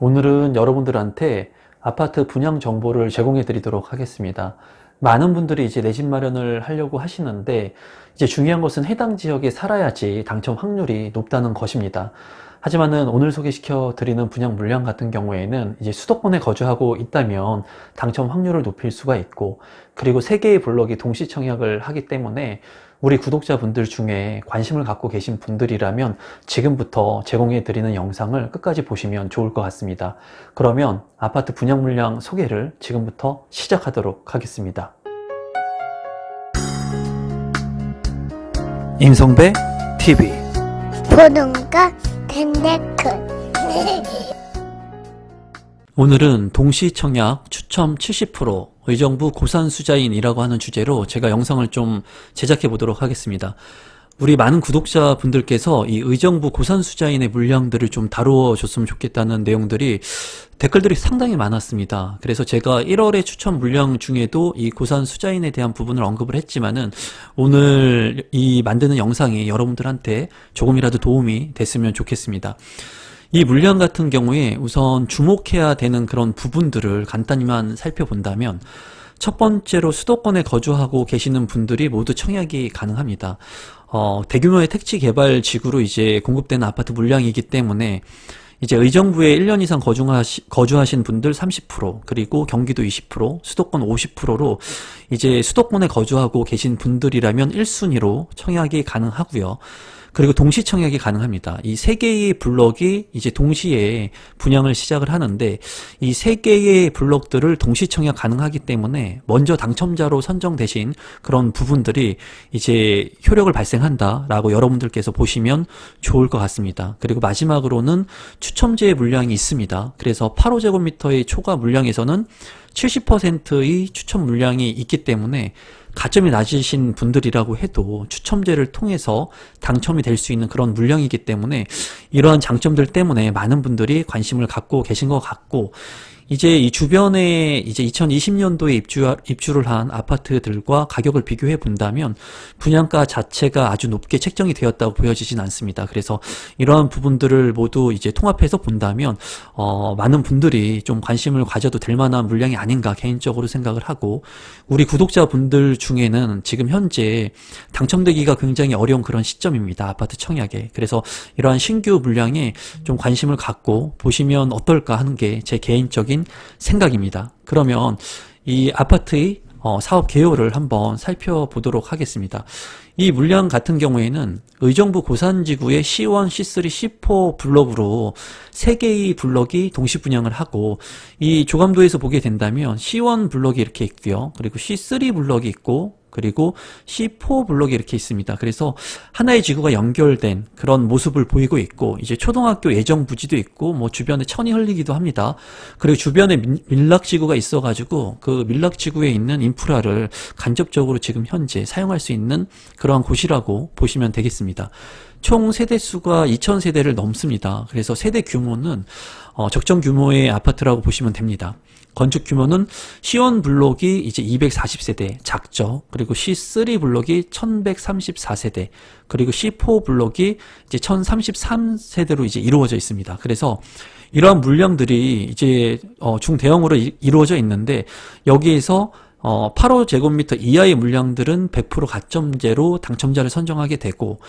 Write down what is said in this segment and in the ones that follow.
오늘은 여러분들한테 아파트 분양 정보를 제공해 드리도록 하겠습니다. 많은 분들이 이제 내 집 마련을 하려고 하시는데 이제 중요한 것은 해당 지역에 살아야지 당첨 확률이 높다는 것입니다. 하지만은 오늘 소개시켜 드리는 분양 물량 같은 경우에는 이제 수도권에 거주하고 있다면 당첨 확률을 높일 수가 있고 그리고 세 개의 블록이 동시 청약을 하기 때문에 우리 구독자분들 중에 관심을 갖고 계신 분들이라면 지금부터 제공해 드리는 영상을 끝까지 보시면 좋을 것 같습니다. 그러면 아파트 분양 물량 소개를 지금부터 시작하도록 하겠습니다. 임성배 TV 보동과 댄데크 오늘은 동시청약 추첨 70% 의정부 고산수자인이라고 하는 주제로 제가 영상을 좀 제작해 보도록 하겠습니다. 우리 많은 구독자분들께서 이 의정부 고산수자인의 물량들을 좀 다루어 줬으면 좋겠다는 내용들이 댓글들이 상당히 많았습니다. 그래서 제가 1월에 추천 물량 중에도 이 고산수자인에 대한 부분을 언급을 했지만은 오늘 이 만드는 영상이 여러분들한테 조금이라도 도움이 됐으면 좋겠습니다. 이 물량 같은 경우에 우선 주목해야 되는 그런 부분들을 간단히만 살펴본다면 첫 번째로 수도권에 거주하고 계시는 분들이 모두 청약이 가능합니다. 어, 대규모의 택지 개발 지구로 이제 공급되는 아파트 물량이기 때문에 이제 의정부에 1년 이상 거주하시, 거주하신 분들 30%, 그리고 경기도 20%, 수도권 50%로 이제 수도권에 거주하고 계신 분들이라면 1순위로 청약이 가능하고요. 그리고 동시 청약이 가능합니다. 이 세 개의 블럭이 이제 동시에 분양을 시작을 하는데 이 세 개의 블럭들을 동시 청약 가능하기 때문에 먼저 당첨자로 선정되신 그런 부분들이 이제 효력을 발생한다라고 여러분들께서 보시면 좋을 것 같습니다. 그리고 마지막으로는 추첨제의 물량이 있습니다. 그래서 8호제곱미터의 초과 물량에서는 70%의 추첨 물량이 있기 때문에 가점이 낮으신 분들이라고 해도 추첨제를 통해서 당첨이 될 수 있는 그런 물량이기 때문에 이러한 장점들 때문에 많은 분들이 관심을 갖고 계신 것 같고 이제 이 주변에 이제 2020년도에 입주, 입주를 한 아파트들과 가격을 비교해 본다면 분양가 자체가 아주 높게 책정이 되었다고 보여지진 않습니다. 그래서 이러한 부분들을 모두 이제 통합해서 본다면 어, 많은 분들이 좀 관심을 가져도 될 만한 물량이 아닌가 개인적으로 생각을 하고 우리 구독자분들 중에는 지금 현재 당첨되기가 굉장히 어려운 그런 시점입니다. 아파트 청약에. 그래서 이러한 신규 물량에 좀 관심을 갖고 보시면 어떨까 하는 게 제 개인적인 생각입니다. 그러면 이 아파트의 어, 사업 개요를 한번 살펴보도록 하겠습니다. 이 물량 같은 경우에는 의정부 고산지구의 C1, C3, C4 블럭으로 세 개의 블럭이 동시 분양을 하고 이 조감도에서 보게 된다면 C1 블럭이 이렇게 있고요. 그리고 C3 블럭이 있고 그리고 C4 블록이 이렇게 있습니다. 그래서 하나의 지구가 연결된 그런 모습을 보이고 있고 이제 초등학교 예정 부지도 있고 뭐 주변에 천이 흘리기도 합니다. 그리고 주변에 민- 밀락 지구가 있어 가지고 그 밀락 지구에 있는 인프라를 간접적으로 지금 현재 사용할 수 있는 그러한 곳이라고 보시면 되겠습니다. 총 세대 수가 2,000세대를 넘습니다. 그래서 세대 규모는 어, 적정 규모의 아파트라고 보시면 됩니다. 건축 규모는 C1 블록이 이제 240세대 작죠. 그리고 C3 블록이 1134세대, 그리고 C4 블록이 이제 1033세대로 이제 이루어져 있습니다. 그래서 이러한 물량들이 이제 어, 중대형으로 이- 이루어져 있는데 여기에서 어, 8호 제곱미터 이하의 물량들은 100% 가점제로 당첨자를 선정하게 되고,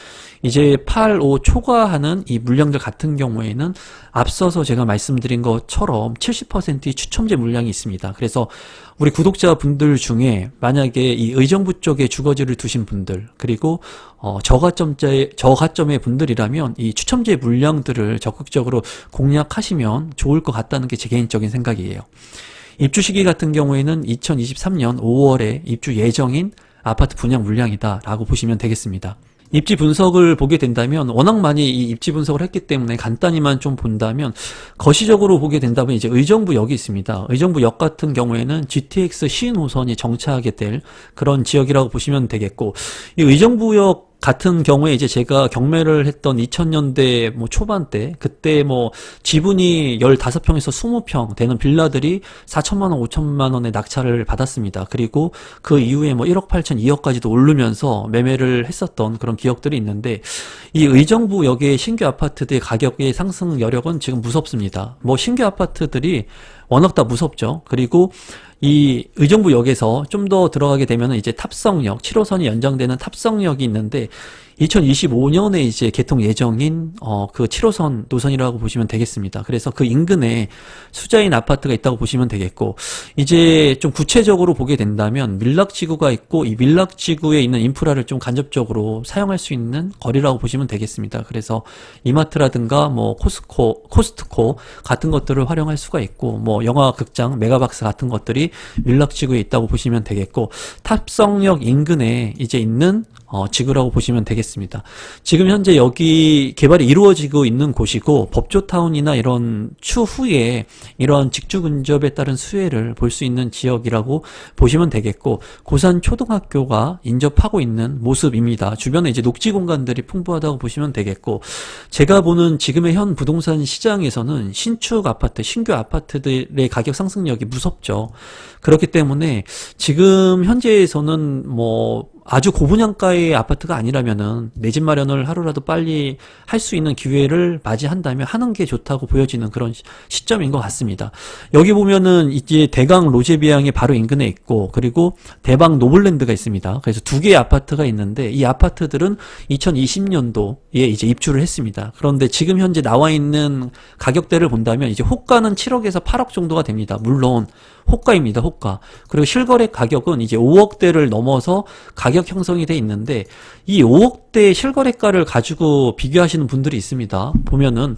이제 8, 5 초과하는 이 물량들 같은 경우에는 앞서서 제가 말씀드린 것처럼 70%의 추첨제 물량이 있습니다. 그래서 우리 구독자분들 중에 만약에 이 의정부 쪽에 주거지를 두신 분들, 그리고 어, 저가점제, 저가점의 분들이라면 이 추첨제 물량들을 적극적으로 공략하시면 좋을 것 같다는 게 제 개인적인 생각이에요. 입주 시기 같은 경우에는 2023년 5월에 입주 예정인 아파트 분양 물량이다 라고 보시면 되겠습니다. 입지 분석을 보게 된다면 워낙 많이 이 입지 분석을 했기 때문에 간단히만 좀 본다면 거시적으로 보게 된다면 이제 의정부역이 있습니다. 의정부역 같은 경우에는 GTX 시노선이 정차하게 될 그런 지역이라고 보시면 되겠고 이 의정부역 같은 경우에 이제 제가 경매를 했던 2000년대 뭐 초반 때 그때 뭐 지분이 15평에서 20평 되는 빌라들이 4천만 원, 5천만 원의 낙찰을 받았습니다. 그리고 그 이후에 뭐 1억 8천, 2억까지도 오르면서 매매를 했었던 그런 기억들이 있는데 이 의정부역의 신규 아파트들의 가격의 상승 여력은 지금 무섭습니다. 뭐 신규 아파트들이 워낙 다 무섭죠. 그리고 이 의정부역에서 좀 더 들어가게 되면은 이제 탑성역, 7호선이 연장되는 탑성역이 있는데 2025년에 이제 개통 예정인 어 그 7호선 노선이라고 보시면 되겠습니다. 그래서 그 인근에 수자인 아파트가 있다고 보시면 되겠고 이제 좀 구체적으로 보게 된다면 밀락지구가 있고 이 밀락지구에 있는 인프라를 좀 간접적으로 사용할 수 있는 거리라고 보시면 되겠습니다. 그래서 이마트라든가 뭐 코스코, 코스트코 같은 것들을 활용할 수가 있고 뭐 영화 극장, 메가박스 같은 것들이 밀락지구에 있다고 보시면 되겠고 탑성역 인근에 이제 있는 어, 지구라고 보시면 되겠습니다. 지금 현재 여기 개발이 이루어지고 있는 곳이고 법조타운이나 이런 추후에 이런 직주 근접에 따른 수혜를 볼 수 있는 지역이라고 보시면 되겠고 고산 초등학교가 인접하고 있는 모습입니다. 주변에 이제 녹지 공간들이 풍부하다고 보시면 되겠고 제가 보는 지금의 현 부동산 시장에서는 신축 아파트, 신규 아파트들의 가격 상승력이 무섭죠. 그렇기 때문에 지금 현재에서는 뭐 아주 고분양가의 아파트가 아니라면은 내 집 마련을 하루라도 빨리 할 수 있는 기회를 맞이한다면 하는 게 좋다고 보여지는 그런 시- 시점인 것 같습니다. 여기 보면은 이제 대강 로제비앙이 바로 인근에 있고 그리고 대방 노블랜드가 있습니다. 그래서 두 개의 아파트가 있는데 이 아파트들은 2020년도에 이제 입주를 했습니다. 그런데 지금 현재 나와 있는 가격대를 본다면 이제 호가는 7억에서 8억 정도가 됩니다. 물론 호가입니다. 호가. 그리고 실거래 가격은 이제 5억대를 넘어서 가격 형성이 돼 있는데 이 5억대 실거래가를 가지고 비교하시는 분들이 있습니다. 보면은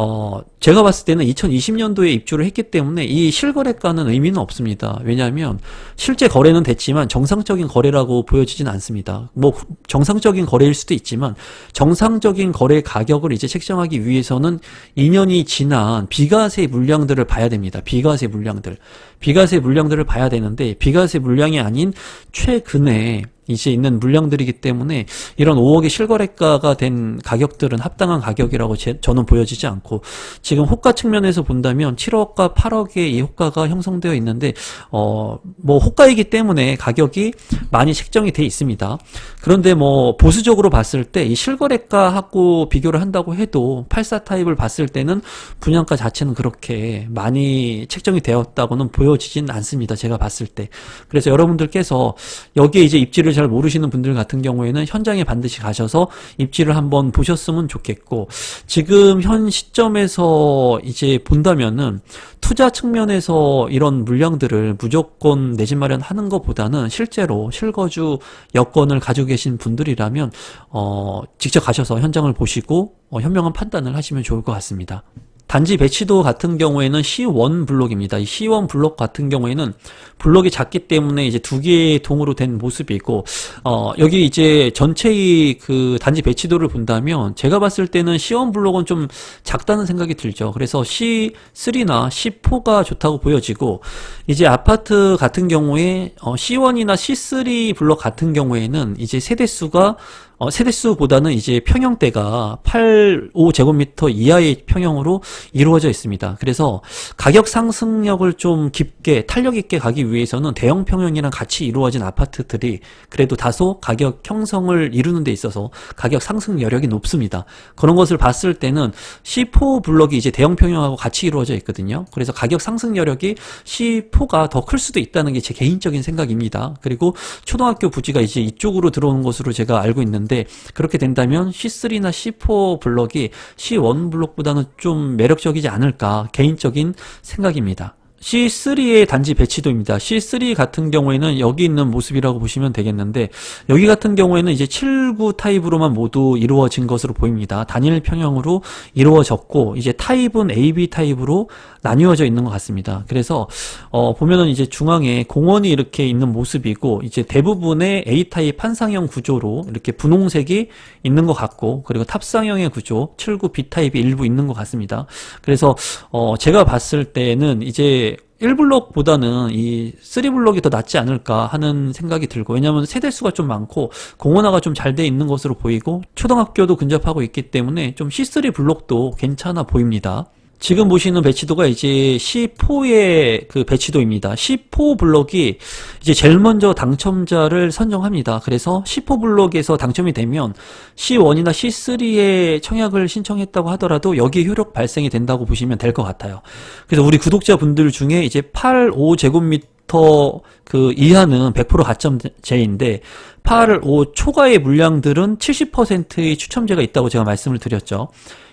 어, 제가 봤을 때는 2020년도에 입주를 했기 때문에 이 실거래가는 의미는 없습니다. 왜냐하면 실제 거래는 됐지만 정상적인 거래라고 보여지진 않습니다. 뭐 정상적인 거래일 수도 있지만 정상적인 거래 가격을 이제 책정하기 위해서는 2년이 지난 비과세 물량들을 봐야 됩니다. 비과세 물량들. 비과세 물량들을 봐야 되는데 비과세 물량이 아닌 최근에 이제 있는 물량들이기 때문에 이런 5억의 실거래가가 된 가격들은 합당한 가격이라고 제- 저는 보여지지 않고 지금 호가 측면에서 본다면 7억과 8억의 이 호가가 형성되어 있는데 어 뭐 호가이기 때문에 가격이 많이 책정이 돼 있습니다. 그런데 뭐 보수적으로 봤을 때 이 실거래가하고 비교를 한다고 해도 84 타입을 봤을 때는 분양가 자체는 그렇게 많이 책정이 되었다고는 보여지진 않습니다. 제가 봤을 때. 그래서 여러분들께서 여기에 이제 입지를 잘 모르시는 분들 같은 경우에는 현장에 반드시 가셔서 입지를 한번 보셨으면 좋겠고 지금 현 시점에서 이제 본다면은 투자 측면에서 이런 물량들을 무조건 내 집 마련하는 것보다는 실제로 실거주 여건을 가지고 계신 분들이라면 어 직접 가셔서 현장을 보시고 어, 현명한 판단을 하시면 좋을 것 같습니다. 단지 배치도 같은 경우에는 C1 블록입니다. 이 C1 블록 같은 경우에는 블록이 작기 때문에 이제 두 개의 동으로 된 모습이고, 어, 여기 이제 전체의 그 단지 배치도를 본다면 제가 봤을 때는 C1 블록은 좀 작다는 생각이 들죠. 그래서 C3나 C4가 좋다고 보여지고, 이제 아파트 같은 경우에 어, C1이나 C3 블록 같은 경우에는 이제 세대수가 어, 세대수보다는 이제 평형대가 8, 5제곱미터 이하의 평형으로 이루어져 있습니다. 그래서 가격 상승력을 좀 깊게, 탄력 있게 가기 위해서는 대형 평형이랑 같이 이루어진 아파트들이 그래도 다소 가격 형성을 이루는 데 있어서 가격 상승 여력이 높습니다. 그런 것을 봤을 때는 C4 블럭이 이제 대형 평형하고 같이 이루어져 있거든요. 그래서 가격 상승 여력이 C4가 더 클 수도 있다는 게 제 개인적인 생각입니다. 그리고 초등학교 부지가 이제 이쪽으로 들어오는 것으로 제가 알고 있는데 그렇게 된다면 C3나 C4 블럭이 C1 블럭보다는 좀 매력적이지 않을까 개인적인 생각입니다. C3의 단지 배치도입니다. C3 같은 경우에는 여기 있는 모습이라고 보시면 되겠는데 여기 같은 경우에는 이제 79 타입으로만 모두 이루어진 것으로 보입니다. 단일 평형으로 이루어졌고 이제 타입은 AB 타입으로 나뉘어져 있는 것 같습니다. 그래서 어 보면은 이제 중앙에 공원이 이렇게 있는 모습이고 이제 대부분의 A 타입 판상형 구조로 이렇게 분홍색이 있는 것 같고 그리고 탑상형의 구조 79 B 타입이 일부 있는 것 같습니다. 그래서 어 제가 봤을 때는 이제 이제 1블록보다는 이 3블록이 더 낫지 않을까 하는 생각이 들고 왜냐하면 세대수가 좀 많고 공원화가 좀 잘 돼 있는 것으로 보이고 초등학교도 근접하고 있기 때문에 좀 C3 블록도 괜찮아 보입니다. 지금 보시는 배치도가 이제 C4의 그 배치도입니다. C4 블록이 이제 제일 먼저 당첨자를 선정합니다. 그래서 C4 블록에서 당첨이 되면 C1이나 C3에 청약을 신청했다고 하더라도 여기 효력 발생이 된다고 보시면 될 것 같아요. 그래서 우리 구독자분들 중에 이제 8, 5제곱미터 그 이하는 100% 가점제인데 8, 5 초과의 물량들은 70%의 추첨제가 있다고 제가 말씀을 드렸죠.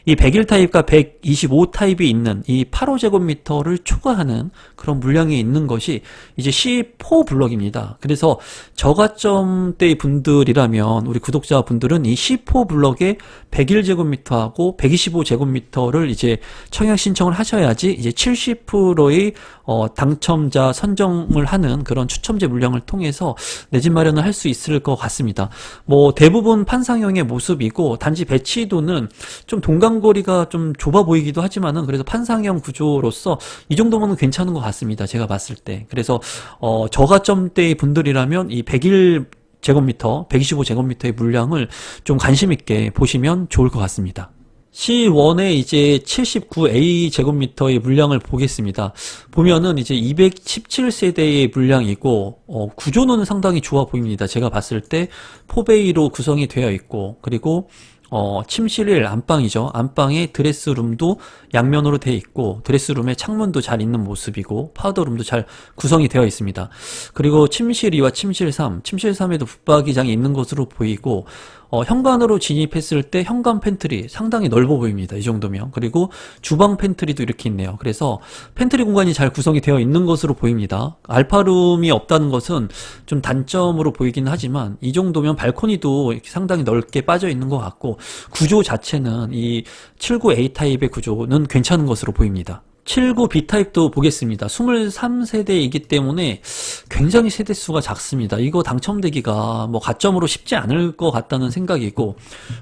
이 101 타입과 125 타입이 있는 이 8호 제곱미터를 초과하는 그런 물량이 있는 것이 이제 C4 블럭입니다. 그래서 저가점대의 분들이라면 우리 구독자 분들은 이 C4 블럭에 101 제곱미터하고 125 제곱미터를 이제 청약 신청을 하셔야지 이제 70%의 어, 당첨자 선정을 하는 그런 추첨제 물량을 통해서 내 집 마련을 할 수 있을 것 같습니다. 뭐 대부분 판상형의 모습이고 단지 배치도는 좀 동간거리가 좀 좁아 보이기도 하지만은 그래서 판상형 구조로서 이 정도면 괜찮은 것 같습니다. 제가 봤을 때. 그래서 어 저가점대의 분들이라면 이 101 제곱미터, 125제곱미터의 물량을 좀 관심 있게 보시면 좋을 것 같습니다. C1의 이제 79A 제곱미터의 물량을 보겠습니다. 보면은 이제 217세대의 물량이고, 어, 구조는 상당히 좋아 보입니다. 제가 봤을 때 포베이로 구성이 되어 있고, 그리고 어, 침실 1 안방이죠. 안방에 드레스룸도 양면으로 되어 있고 드레스룸에 창문도 잘 있는 모습이고 파우더룸도 잘 구성이 되어 있습니다. 그리고 침실 2와 침실 3, 침실 3에도 붙박이장이 있는 것으로 보이고 어, 현관으로 진입했을 때 현관 팬트리 상당히 넓어 보입니다. 이 정도면. 그리고 주방 팬트리도 이렇게 있네요. 그래서 팬트리 공간이 잘 구성이 되어 있는 것으로 보입니다. 알파룸이 없다는 것은 좀 단점으로 보이긴 하지만 이 정도면 발코니도 상당히 넓게 빠져 있는 것 같고 구조 자체는 이 79A 타입의 구조는 괜찮은 것으로 보입니다. 79B 타입도 보겠습니다. 23세대이기 때문에 굉장히 세대수가 작습니다. 이거 당첨되기가 뭐 가점으로 쉽지 않을 것 같다는 생각이고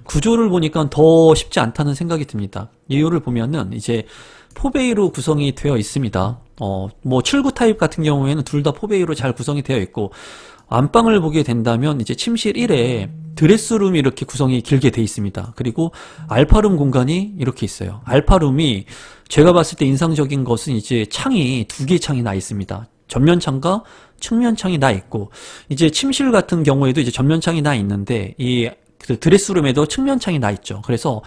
구조를 보니까 더 쉽지 않다는 생각이 듭니다. 이유를 보면은 이제 포베이로 구성이 되어 있습니다. 어, 뭐 79 타입 같은 경우에는 둘 다 포베이로 잘 구성이 되어 있고 안방을 보게 된다면 이제 침실 1에 드레스룸이 이렇게 구성이 길게 돼 있습니다. 그리고 알파룸 공간이 이렇게 있어요. 알파룸이 제가 봤을 때 인상적인 것은 이제 창이 두 개의 창이 나 있습니다. 전면창과 측면창이 나 있고 이제 침실 같은 경우에도 이제 전면창이 나 있는데 이그 드레스룸에도 측면창이 나 있죠. 그래서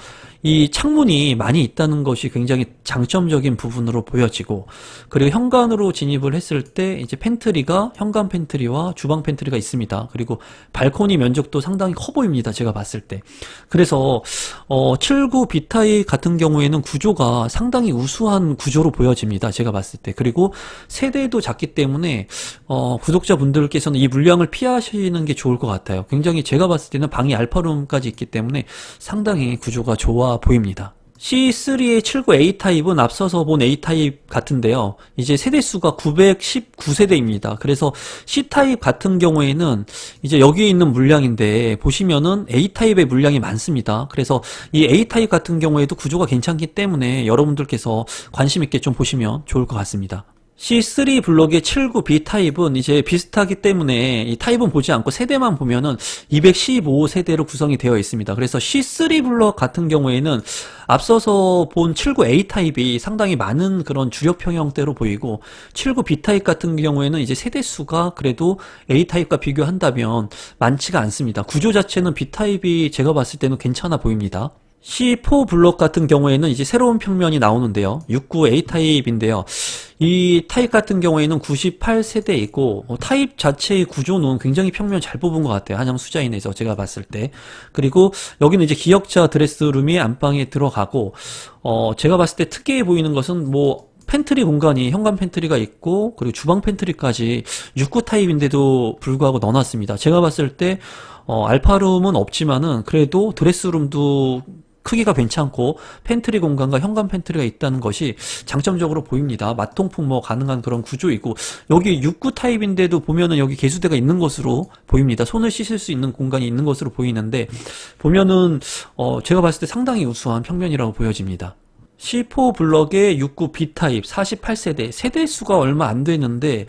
이 창문이 많이 있다는 것이 굉장히 장점적인 부분으로 보여지고 그리고 현관으로 진입을 했을 때 이제 팬트리가 현관 팬트리와 주방 팬트리가 있습니다. 그리고 발코니 면적도 상당히 커 보입니다. 제가 봤을 때. 그래서 어79 비타이 같은 경우에는 구조가 상당히 우수한 구조로 보여집니다. 제가 봤을 때. 그리고 세대도 작기 때문에 어 구독자분들께서는 이 물량을 피하시는 게 좋을 것 같아요. 굉장히 제가 봤을 때는 방이 알파룸까지 있기 때문에 상당히 구조가 좋아 보입니다. C3의 79A 타입은 앞서서 본 A 타입 같은데요. 이제 세대수가 919세대입니다. 그래서 C 타입 같은 경우에는 이제 여기에 있는 물량인데 보시면은 A 타입의 물량이 많습니다. 그래서 이 A 타입 같은 경우에도 구조가 괜찮기 때문에 여러분들께서 관심 있게 좀 보시면 좋을 것 같습니다. C3 블록의 79B 타입은 이제 비슷하기 때문에 이 타입은 보지 않고 세대만 보면은 215 세대로 구성이 되어 있습니다. 그래서 C3 블록 같은 경우에는 앞서서 본 79A 타입이 상당히 많은 그런 주력 평형대로 보이고 79B 타입 같은 경우에는 이제 세대 수가 그래도 A 타입과 비교한다면 많지가 않습니다. 구조 자체는 B 타입이 제가 봤을 때는 괜찮아 보입니다. C4 블록 같은 경우에는 이제 새로운 평면이 나오는데요. 69A 타입인데요. 이 타입 같은 경우에는 98세대이고 어, 타입 자체의 구조는 굉장히 평면 잘 뽑은 것 같아요. 한양 수자인에서 제가 봤을 때. 그리고 여기는 이제 기역자 드레스룸이 안방에 들어가고 어 제가 봤을 때 특이해 보이는 것은 뭐 팬트리 공간이 현관 팬트리가 있고 그리고 주방 팬트리까지 69 타입인데도 불구하고 넣어놨습니다. 제가 봤을 때 어, 알파룸은 없지만은 그래도 드레스룸도 크기가 괜찮고 팬트리 공간과 현관 팬트리가 있다는 것이 장점적으로 보입니다. 마통풍 뭐 가능한 그런 구조이고 여기 69 타입인데도 보면은 여기 개수대가 있는 것으로 보입니다. 손을 씻을 수 있는 공간이 있는 것으로 보이는데 보면은 어 제가 봤을 때 상당히 우수한 평면이라고 보여집니다. C4 블럭의 69 B타입 48세대 세대 수가 얼마 안 되는데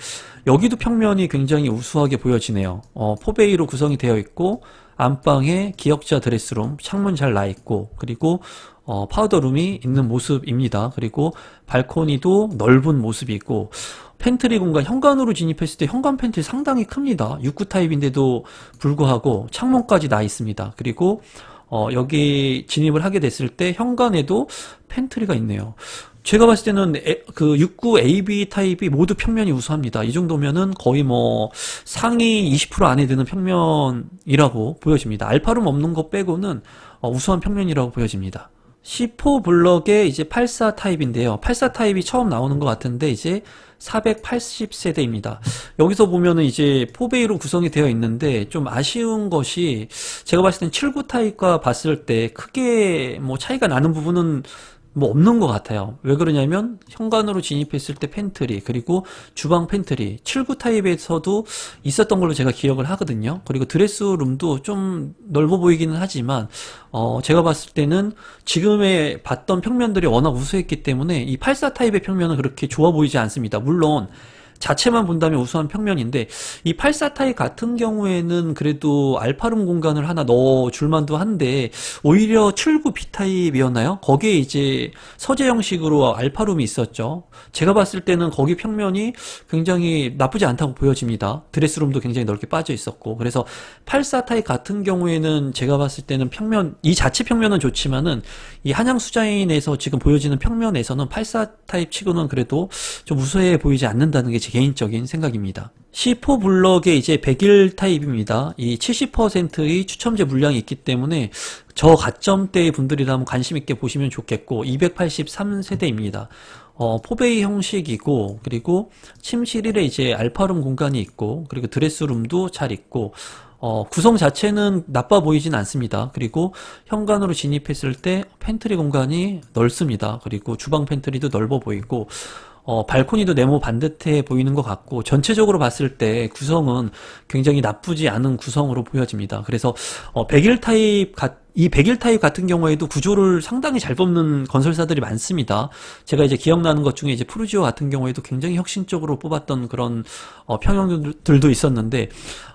여기도 평면이 굉장히 우수하게 보여지네요. 어, 포베이로 구성이 되어 있고 안방에 기역자 드레스룸 창문 잘 나 있고 그리고 어, 파우더룸이 있는 모습입니다. 그리고 발코니도 넓은 모습이고 팬트리 공간 현관으로 진입했을 때 현관 팬트리 상당히 큽니다. 69 타입인데도 불구하고 창문까지 나 있습니다. 그리고 어, 여기 진입을 하게 됐을 때 현관에도 팬트리가 있네요. 제가 봤을 때는 에- 그 69 AB 타입이 모두 평면이 우수합니다. 이 정도면은 거의 뭐 상위 20% 안에 드는 평면이라고 보여집니다. 알파룸 없는 거 빼고는 어, 우수한 평면이라고 보여집니다. C4 블럭의 이제 84 타입인데요. 84 타입이 처음 나오는 것 같은데 이제 480세대입니다. 여기서 보면은 이제 포베이로 구성이 되어 있는데 좀 아쉬운 것이 제가 봤을 땐 79 타입과 봤을 때 크게 뭐 차이가 나는 부분은 뭐 없는 것 같아요. 왜 그러냐면 현관으로 진입했을 때 팬트리 그리고 주방 팬트리 79 타입에서도 있었던 걸로 제가 기억을 하거든요. 그리고 드레스룸도 좀 넓어 보이기는 하지만 어 제가 봤을 때는 지금의 봤던 평면들이 워낙 우수했기 때문에 이 84 타입의 평면은 그렇게 좋아 보이지 않습니다. 물론 자체만 본다면 우수한 평면인데 이 84 타입 같은 경우에는 그래도 알파룸 공간을 하나 넣어 줄만도 한데 오히려 79 B 타입이었나요? 거기에 이제 서재 형식으로 알파룸이 있었죠. 제가 봤을 때는 거기 평면이 굉장히 나쁘지 않다고 보여집니다. 드레스룸도 굉장히 넓게 빠져 있었고 그래서 84 타입 같은 경우에는 제가 봤을 때는 평면 이 자체 평면은 좋지만은 이 한양 수자인에서 지금 보여지는 평면에서는 84 타입 치고는 그래도 좀 우수해 보이지 않는다는 게제 개인적인 생각입니다. C4 블럭의 이제 101 타입입니다. 이 70%의 추첨제 물량이 있기 때문에 저 가점대의 분들이라면 관심 있게 보시면 좋겠고 283세대입니다. 어, 포베이 형식이고 그리고 침실 1에 이제 알파룸 공간이 있고 그리고 드레스룸도 잘 있고 어, 구성 자체는 나빠 보이진 않습니다. 그리고 현관으로 진입했을 때 팬트리 공간이 넓습니다. 그리고 주방 팬트리도 넓어 보이고 어, 발코니도 네모 반듯해 보이는 것 같고 전체적으로 봤을 때 구성은 굉장히 나쁘지 않은 구성으로 보여집니다. 그래서 어, 101 타입 같- 이101 타입 같은 경우에도 구조를 상당히 잘 뽑는 건설사들이 많습니다. 제가 이제 기억나는 것 중에 이제 프루지오 같은 경우에도 굉장히 혁신적으로 뽑았던 그런 어, 평형들도 있었는데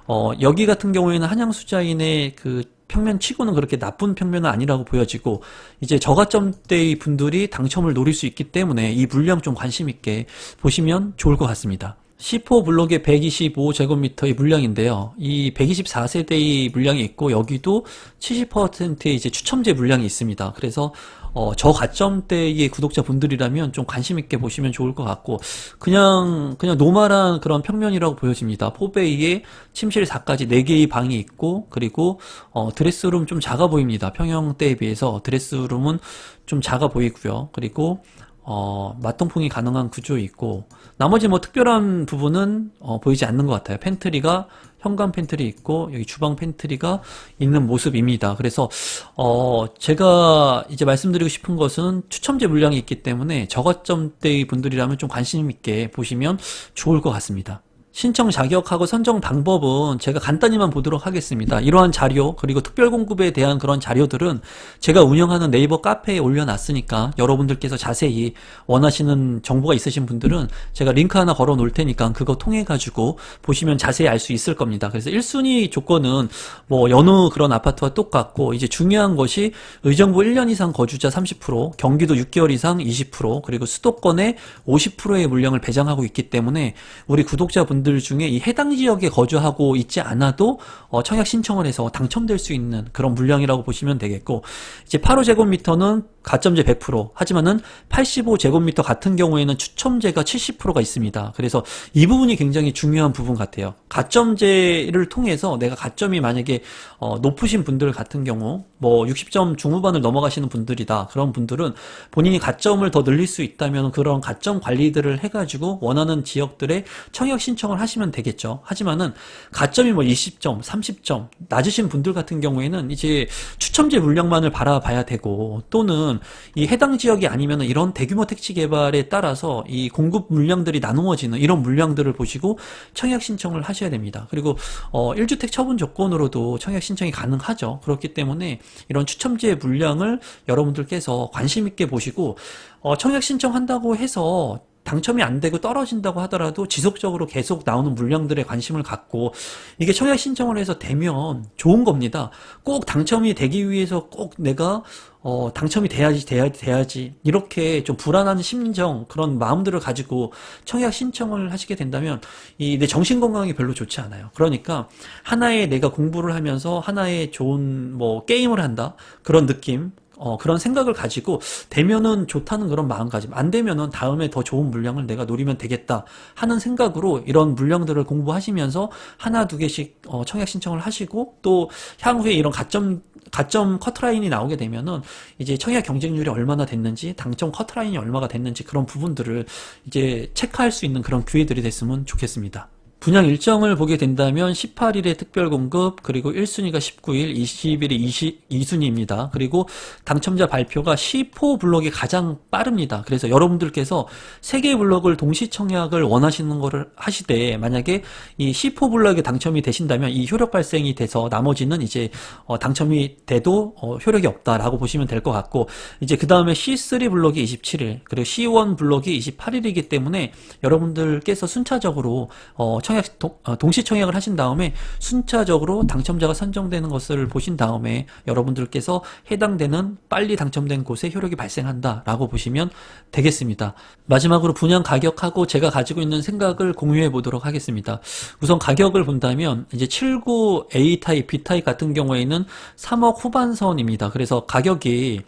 어, 여기 같은 경우에는 한양수자인의 그 평면 치고는 그렇게 나쁜 평면은 아니라고 보여지고 이제 저가점대의 분들이 당첨을 노릴 수 있기 때문에 이 물량 좀 관심 있게 보시면 좋을 것 같습니다. C4 블록의 125제곱미터의 물량인데요. 이 124세대의 물량이 있고 여기도 70%의 이제 추첨제 물량이 있습니다. 그래서 어, 저 가점대의 구독자 분들이라면 좀 관심 있게 보시면 좋을 것 같고 그냥 그냥 노멀한 그런 평면이라고 보여집니다. 포베이에 침실 4까지 4개의 방이 있고 그리고 어, 드레스룸 좀 작아 보입니다. 평형대에 비해서 드레스룸은 좀 작아 보이고요. 그리고 어, 맞동풍이 가능한 구조 있고, 나머지 뭐 특별한 부분은, 어, 보이지 않는 것 같아요. 팬트리가, 현관 팬트리 있고, 여기 주방 팬트리가 있는 모습입니다. 그래서, 어, 제가 이제 말씀드리고 싶은 것은 추첨제 물량이 있기 때문에 저가점대의 분들이라면 좀 관심 있게 보시면 좋을 것 같습니다. 신청 자격하고 선정 방법은 제가 간단히만 보도록 하겠습니다. 이러한 자료 그리고 특별 공급에 대한 그런 자료들은 제가 운영하는 네이버 카페에 올려놨으니까 여러분들께서 자세히 원하시는 정보가 있으신 분들은 제가 링크 하나 걸어 놓을 테니까 그거 통해 가지고 보시면 자세히 알 수 있을 겁니다. 그래서 1순위 조건은 뭐 여느 그런 아파트와 똑같고 이제 중요한 것이 의정부 1년 이상 거주자 30% 경기도 6개월 이상 20% 그리고 수도권의 50%의 물량을 배정하고 있기 때문에 우리 구독자분들 중에 이 해당 지역에 거주하고 있지 않아도 어, 청약 신청을 해서 당첨될 수 있는 그런 물량이라고 보시면 되겠고 이제 8호 제곱미터는 가점제 100% 하지만은 85 제곱미터 같은 경우에는 추첨제가 70%가 있습니다. 그래서 이 부분이 굉장히 중요한 부분 같아요. 가점제를 통해서 내가 가점이 만약에 어, 높으신 분들 같은 경우 뭐 60점 중후반을 넘어가시는 분들이다. 그런 분들은 본인이 가점을 더 늘릴 수 있다면 그런 가점 관리들을 해가지고 원하는 지역들의 청약 신청을 하시면 되겠죠. 하지만은 가점이 뭐 20점, 30점 낮으신 분들 같은 경우에는 이제 추첨제 물량만을 바라봐야 되고 또는 이 해당 지역이 아니면 이런 대규모 택지 개발에 따라서 이 공급 물량들이 나누어지는 이런 물량들을 보시고 청약 신청을 하셔야 됩니다. 그리고 어 1주택 처분 조건으로도 청약 신청이 가능하죠. 그렇기 때문에 이런 추첨제 물량을 여러분들께서 관심 있게 보시고 어, 청약 신청한다고 해서 당첨이 안 되고 떨어진다고 하더라도 지속적으로 계속 나오는 물량들에 관심을 갖고 이게 청약 신청을 해서 되면 좋은 겁니다. 꼭 당첨이 되기 위해서 꼭 내가 어, 당첨이 돼야지, 돼야지, 돼야지. 이렇게 좀 불안한 심정, 그런 마음들을 가지고 청약 신청을 하시게 된다면, 이, 내 정신 건강이 별로 좋지 않아요. 그러니까, 하나의 내가 공부를 하면서 하나의 좋은, 뭐, 게임을 한다? 그런 느낌, 어, 그런 생각을 가지고 되면은 좋다는 그런 마음가짐. 안 되면은 다음에 더 좋은 물량을 내가 노리면 되겠다 하는 생각으로 이런 물량들을 공부하시면서 하나 두 개씩 어, 청약 신청을 하시고 또 향후에 이런 가점 가점 커트라인이 나오게 되면은 이제 청약 경쟁률이 얼마나 됐는지 당점 커트라인이 얼마가 됐는지 그런 부분들을 이제 체크할 수 있는 그런 기회들이 됐으면 좋겠습니다. 분양 일정을 보게 된다면 18일에 특별 공급, 그리고 1순위가 19일, 20일이 22순위입니다. 그리고 당첨자 발표가 C4 블록이 가장 빠릅니다. 그래서 여러분들께서 세 개의 블록을 동시 청약을 원하시는 거를 하시되 만약에 이 C4 블록에 당첨이 되신다면 이 효력 발생이 돼서 나머지는 이제 어, 당첨이 돼도 어, 효력이 없다라고 보시면 될 것 같고 이제 그 다음에 C3 블록이 27일 그리고 C1 블록이 28일이기 때문에 여러분들께서 순차적으로 어, 청약 동, 어, 동시 청약을 하신 다음에 순차적으로 당첨자가 선정되는 것을 보신 다음에 여러분들께서 해당되는 빨리 당첨된 곳에 효력이 발생한다라고 보시면 되겠습니다. 마지막으로 분양 가격하고 제가 가지고 있는 생각을 공유해 보도록 하겠습니다. 우선 가격을 본다면 이제 79 A 타입, B 타입 같은 경우에는 3억 후반선입니다. 그래서 가격이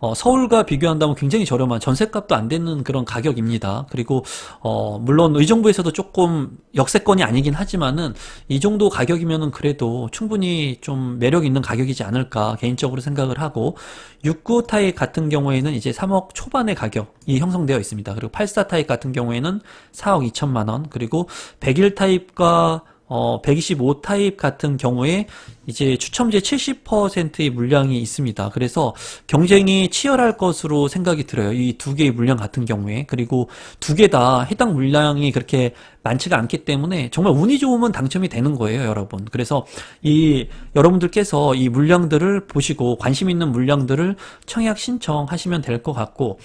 어, 서울과 비교한다면 굉장히 저렴한 전세값도 안 되는 그런 가격입니다. 그리고 어, 물론 의정부에서도 조금 역세권이 아니긴 하지만은 이 정도 가격이면은 그래도 충분히 좀 매력 있는 가격이지 않을까 개인적으로 생각을 하고 69 타입 같은 경우에는 이제 3억 초반의 가격이 형성되어 있습니다. 그리고 84 타입 같은 경우에는 4억 2천만 원, 그리고 101 타입과 어, 125 타입 같은 경우에 이제 추첨제 70%의 물량이 있습니다. 그래서 경쟁이 치열할 것으로 생각이 들어요. 이 두 개의 물량 같은 경우에. 그리고 두 개 다 해당 물량이 그렇게 많지가 않기 때문에 정말 운이 좋으면 당첨이 되는 거예요, 여러분. 그래서 이 여러분들께서 이 물량들을 보시고 관심 있는 물량들을 청약 신청하시면 될 것 같고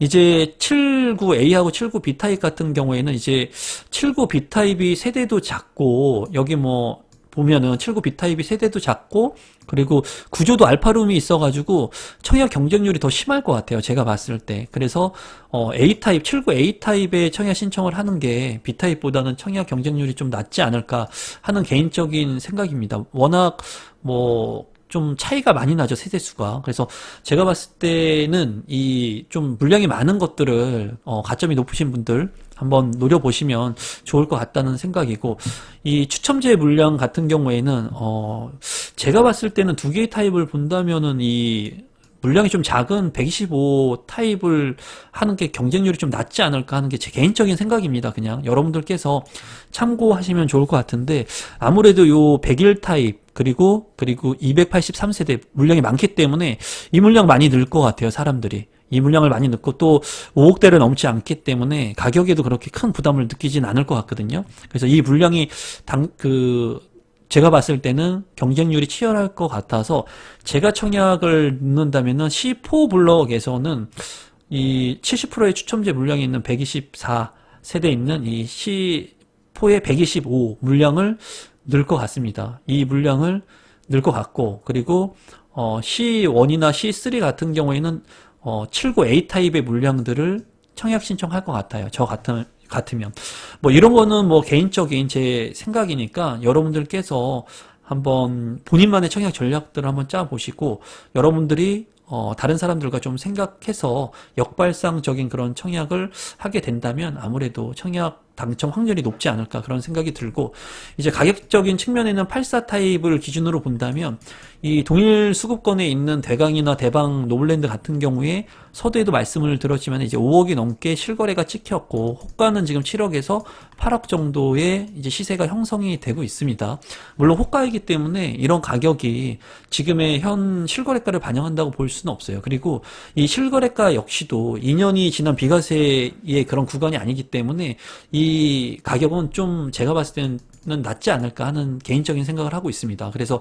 이제 79A하고 79B 타입 같은 경우에는 이제 79B 타입이 세대도 작고 여기 뭐 보면은 79B 타입이 세대도 작고 그리고 구조도 알파룸이 있어가지고 청약 경쟁률이 더 심할 것 같아요. 제가 봤을 때. 그래서 어, A 타입 79A 타입의 청약 신청을 하는 게 B 타입보다는 청약 경쟁률이 좀 낮지 않을까 하는 개인적인 생각입니다. 워낙 뭐 좀 차이가 많이 나죠, 세대 수가. 그래서 제가 봤을 때는 이 좀 물량이 많은 것들을, 어, 가점이 높으신 분들 한번 노려보시면 좋을 것 같다는 생각이고, 이 추첨제 물량 같은 경우에는, 어, 제가 봤을 때는 두 개의 타입을 본다면은 이 물량이 좀 작은 125 타입을 하는 게 경쟁률이 좀 낮지 않을까 하는 게 제 개인적인 생각입니다. 그냥 여러분들께서 참고하시면 좋을 것 같은데 아무래도 요 101 타입 그리고 그리고 283세대 물량이 많기 때문에 이 물량 많이 늘 것 같아요. 사람들이. 이 물량을 많이 넣고 또 5억대를 넘지 않기 때문에 가격에도 그렇게 큰 부담을 느끼진 않을 것 같거든요. 그래서 이 물량이 당, 그, 제가 봤을 때는 경쟁률이 치열할 것 같아서 제가 청약을 넣는다면은 C4 블럭에서는 이 70%의 추첨제 물량이 있는 124 세대 있는 이 C4의 125 물량을 넣을 것 같습니다. 이 물량을 넣을 것 같고 그리고 어 C1이나 C3 같은 경우에는 어 79A 타입의 물량들을 청약 신청할 것 같아요. 저 같은 같으면 뭐 이런 거는 뭐 개인적인 제 생각이니까 여러분들께서 한번 본인만의 청약 전략들을 한번 짜 보시고 여러분들이 어, 다른 사람들과 좀 생각해서 역발상적인 그런 청약을 하게 된다면 아무래도 청약 당첨 확률이 높지 않을까 그런 생각이 들고 이제 가격적인 측면에는 84 타입을 기준으로 본다면 이 동일 수급권에 있는 대강이나 대방 노블랜드 같은 경우에 서두에도 말씀을 드렸지만 이제 5억이 넘게 실거래가 찍혔고 호가는 지금 7억에서 8억 정도의 이제 시세가 형성이 되고 있습니다. 물론 호가이기 때문에 이런 가격이 지금의 현 실거래가를 반영한다고 볼 수는 없어요. 그리고 이 실거래가 역시도 2년이 지난 비과세의 그런 구간이 아니기 때문에 이 가격은 좀 제가 봤을 때는 낫지 않을까 하는 개인적인 생각을 하고 있습니다. 그래서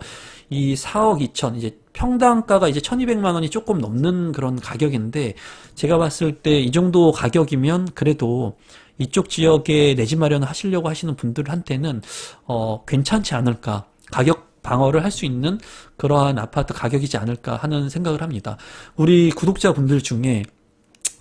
이 4억 2천 이제 평당가가 이제 1200만 원이 조금 넘는 그런 가격인데 제가 봤을 때 이 정도 가격이면 그래도 이쪽 지역에 내 집 마련을 하시려고 하시는 분들한테는 어 괜찮지 않을까 가격 방어를 할 수 있는 그러한 아파트 가격이지 않을까 하는 생각을 합니다. 우리 구독자분들 중에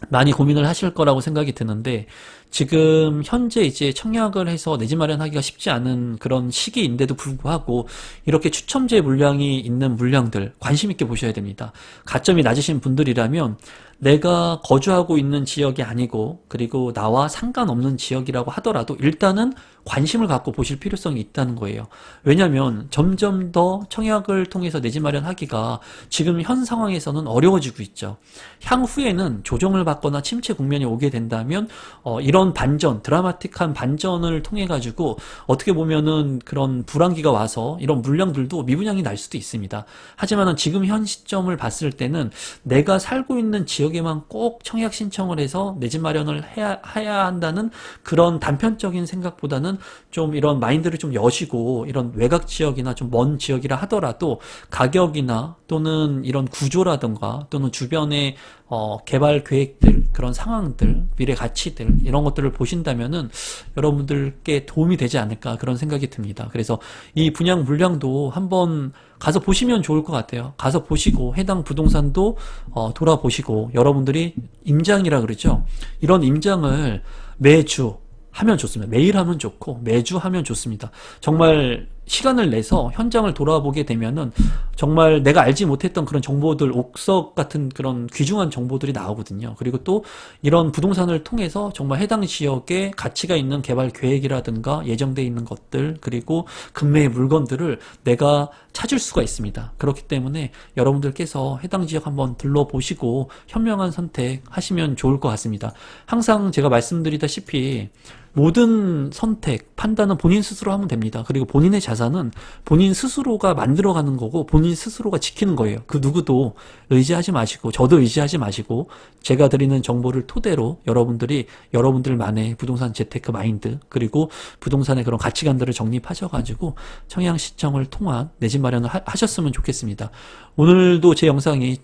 많이 고민을 하실 거라고 생각이 드는데 지금 현재 이제 청약을 해서 내 집 마련하기가 쉽지 않은 그런 시기인데도 불구하고 이렇게 추첨제 물량이 있는 물량들 관심 있게 보셔야 됩니다. 가점이 낮으신 분들이라면 내가 거주하고 있는 지역이 아니고 그리고 나와 상관없는 지역이라고 하더라도 일단은 관심을 갖고 보실 필요성이 있다는 거예요. 왜냐하면 점점 더 청약을 통해서 내집 마련하기가 지금 현 상황에서는 어려워지고 있죠. 향후에는 조정을 받거나 침체 국면이 오게 된다면 어, 이런 반전, 드라마틱한 반전을 통해 가지고 어떻게 보면은 그런 불황기가 와서 이런 물량들도 미분양이 날 수도 있습니다. 하지만은 지금 현 시점을 봤을 때는 내가 살고 있는 지역에만 꼭 청약 신청을 해서 내 집 마련을 해야, 해야 한다는 그런 단편적인 생각보다는 좀 이런 마인드를 좀 여시고 이런 외곽 지역이나 좀 먼 지역이라 하더라도 가격이나 또는 이런 구조라든가 또는 주변의 어, 개발 계획들, 그런 상황들, 미래 가치들, 이런 것들을 보신다면은 여러분들께 도움이 되지 않을까 그런 생각이 듭니다. 그래서 이 분양 물량도 한번 가서 보시면 좋을 것 같아요. 가서 보시고 해당 부동산도 어, 돌아보시고 여러분들이 임장이라 그러죠. 이런 임장을 매주 하면 좋습니다. 매일 하면 좋고 매주 하면 좋습니다. 정말 시간을 내서 현장을 돌아보게 되면은 정말 내가 알지 못했던 그런 정보들, 옥석 같은 그런 귀중한 정보들이 나오거든요. 그리고 또 이런 부동산을 통해서 정말 해당 지역에 가치가 있는 개발 계획이라든가 예정돼 있는 것들, 그리고 금매의 물건들을 내가 찾을 수가 있습니다. 그렇기 때문에 여러분들께서 해당 지역 한번 둘러보시고 현명한 선택 하시면 좋을 것 같습니다. 항상 제가 말씀드리다시피 모든 선택, 판단은 본인 스스로 하면 됩니다. 그리고 본인의 자산은 본인 스스로가 만들어가는 거고 본인 스스로가 지키는 거예요. 그 누구도 의지하지 마시고 저도 의지하지 마시고 제가 드리는 정보를 토대로 여러분들이 여러분들만의 부동산 재테크 마인드 그리고 부동산의 그런 가치관들을 정립하셔가지고 청약 시청을 통한 내 집 마련을 하, 하셨으면 좋겠습니다. 오늘도 제 영상이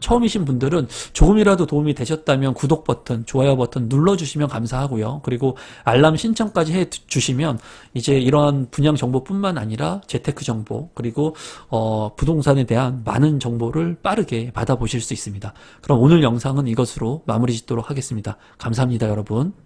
처음이신 분들은 조금이라도 도움이 되셨다면 구독 버튼, 좋아요 버튼 눌러주시면 감사하고요. 그리고 알람 신청까지 해 주시면 이제 이러한 분양 정보뿐만 아니라 재테크 정보 그리고 어, 부동산에 대한 많은 정보를 빠르게 받아보실 수 있습니다. 그럼 오늘 영상은 이것으로 마무리 짓도록 하겠습니다. 감사합니다, 여러분.